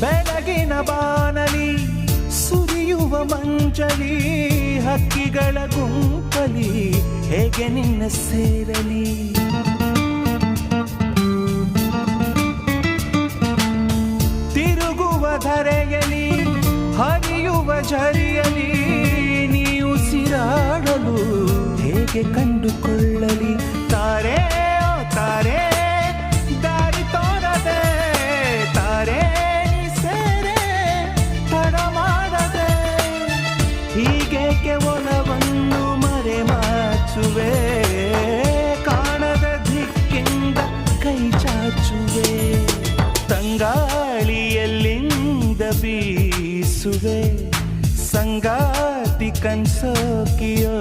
ಬೆಳಗಿನ ಬಾನಲಿ, ಸುರಿಯುವ ಮಂಚಲಿ, ಹಕ್ಕಿಗಳ ಗುಂಪಲಿ, ಹೇಗೆ ನಿನ್ನ ಸೇರಲಿ? ತಿರುಗುವ ಧರೆಯಲಿ, ಹರಿಯುವ ಝರಿಯಲಿ ನೀ ಉಸಿರಾಡಲು ಹೇಗೆ ಕಂಡುಕೊಳ್ಳಲಿ ಹೀಗೇಕೆ ಒಲವನ್ನು ಮರೆ ಮಾಚುವೆ ಕಾಣದ ದಿಕ್ಕಿಂದ ಕೈ ಚಾಚುವೆ ತಂಗಾಳಿಯಲ್ಲಿಂದ ಬೀಸುವೆ ಸಂಗಾತಿ ಕನ್ಸೋಕಿಯೋ